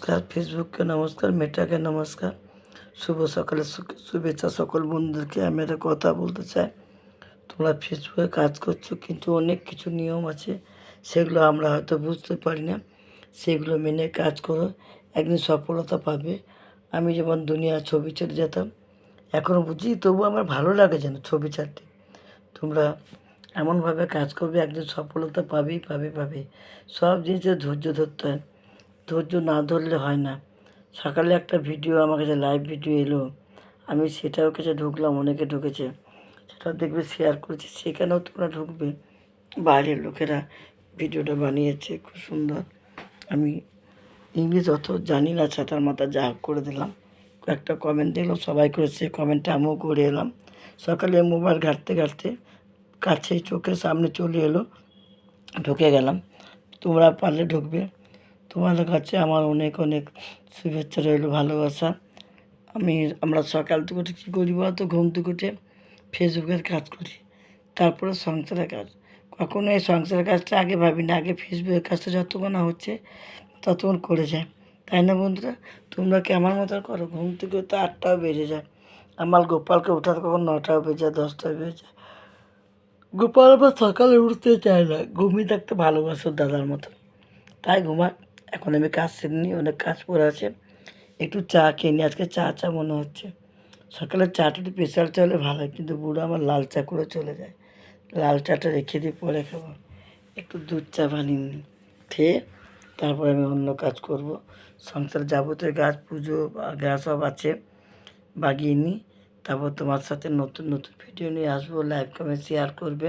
নমস্কার ফেসবুককে নমস্কার মেটাকে নমস্কার। শুভ সকালে শুভেচ্ছা সকল বন্ধুদেরকে আমি একটা কথা বলতে চাই। তোমরা ফেসবুকে কাজ করছ, কিন্তু অনেক কিছু নিয়ম আছে। সেগুলো আমরা হয়তো বুঝতে পারি না। সেগুলো মেনে কাজ করো, একদিন সফলতা পাবে। আমি যেমন দুনিয়া ছবি ছেড়ে যেতাম এখনও বুঝি তবু আমার ভালো লাগে যেন ছবি ছাড়তে। তোমরা এমনভাবে কাজ করবে, একদিন সফলতা পাবেই, পাবে পাবে। সব জিনিসের ধৈর্য ধরতে হয়। ধৈর্য না ধরলে হয় না। সকালে একটা ভিডিও, আমার কাছে লাইভ ভিডিও এলো। আমি সেটাও কাছে ঢুকলাম, অনেকে ঢুকেছে। সেটা দেখবে শেয়ার করেছি। সেখানেও তোমরা ঢুকবে। বাইরের লোকেরা ভিডিওটা বানিয়েছে, খুব সুন্দর। আমি ইংলিশ অত জানি না, ছাতার মাথা যা করে দিলাম। একটা কমেন্ট দিলাম সবাই করেছে। কমেন্টটা আমিও করে এলাম। সকালে মোবাইল ঘাঁটতে ঘাঁটতে কাছে চোখের সামনে চলে এলো। ঢুকে গেলাম। তোমরা পারলে ঢুকবে। তোমাদের কাছে আমার অনেক অনেক শুভেচ্ছা রইল, ভালোবাসা। আমি, আমরা সকাল থেকে উঠে কী করি বলতো ঘুম থেকে উঠে ফেসবুকের কাজ করি, তারপরে সংসারের কাজ। কখনো এই সংসারের কাজটা আগে ভাবি না, আগে ফেসবুকের কাজটা যতক্ষণ না হচ্ছে ততক্ষণ করে যায় তাই না বন্ধুরা? তোমরা কি আমার মতো করো? ঘুম থেকে তো আটটাও বেজে যায়। আমার গোপালকে ওঠাতে কখন নটাও বেজে যায়, দশটাও বেজে যায়। গোপাল আবার সকালে উঠতে চায় না। ঘুমিয়ে থাকতে ভালোবাসো দাদার মতো। তাই ঘুমাক এখন আমি কাজ সেরিনি অনেক কাজ পড়ে আছে। একটু চা খেয়ে নিই, আজকে চা চা মনে হচ্ছে। সকালে চাটা একটু স্পেশাল চা হলে ভালো হয়, কিন্তু বুড়ো আমার লাল চা করে চলে যায়। লাল চাটা রেখে দিয়ে পরে খাব। একটু দুধ চা বানিয়ে নিই, খেয়ে তারপরে আমি অন্য কাজ করব। সংসার যাবতীয় গাছ পুজো গাছ সব আছে, বাগিয়ে নিই। তারপর তোমার সাথে নতুন নতুন ভিডিও নিয়ে আসব লাইভ কমেন্ট শেয়ার করবে,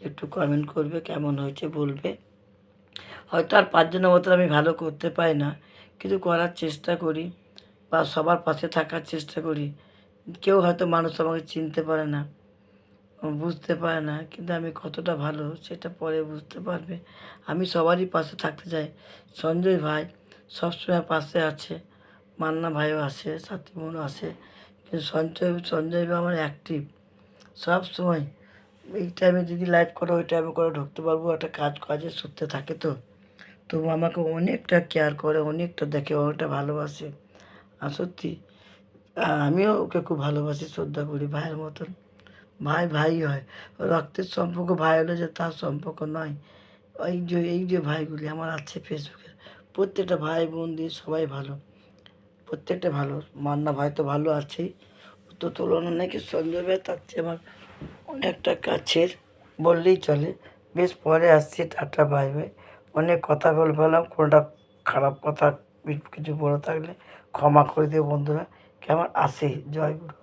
একটু কমেন্ট করবে, কেমন হয়েছে বলবে। হয়তো আর পাঁচজনের মতো আমি ভালো করতে পারি না, কিন্তু করার চেষ্টা করি বা সবার পাশে থাকার চেষ্টা করি। কেউ হয়তো মানুষ আমাকে চিনতে পারে না, বুঝতে পারে না, কিন্তু আমি কতটা ভালো সেটা পরে বুঝতে পারবে। আমি সবারই পাশে থাকতে চাই। সঞ্জয় ভাই সবসময় পাশে আছে, মান্না ভাইও আছে, সাথী বোনও আছে, কিন্তু সঞ্জয় সঞ্জয় ভাই আমার অ্যাক্টিভ সব সময় এই টাইমে যদি লাইভ করো, ওই টাইমে করে ঢুকতে পারব। একটা কাজ, কাজের সূত্রে থাকে তো। তবু আমাকে অনেকটা কেয়ার করে, অনেকটা দেখে, অনেকটা ভালোবাসে। আর সত্যি আমিও ওকে খুব ভালোবাসি, শ্রদ্ধা করি ভাইয়ের মতন। ভাই ভাই হয়। রক্তের সম্পর্ক ভাই হলে যে তার সম্পর্ক নয়। এই যে এই যে ভাইগুলি আমার আছে ফেসবুকে প্রত্যেকটা ভাই বোন দিয়ে সবাই ভালো। প্রত্যেকটা ভালো। মান্না ভাই তো ভালো আছেই। তো তুলনা নাকি সঞ্জয় ভাই তার চেয়ে আমার অনেকটা কাছের, বললেই চলে। বেশ পরে আসছি টাটা বাই বাই অনেক কথা বলে ফেলাম কোনোটা খারাপ কথা, কিছু বলে থাকলে ক্ষমা করে দিও বন্ধুরা। কেমন? আসে, জয় গুরু।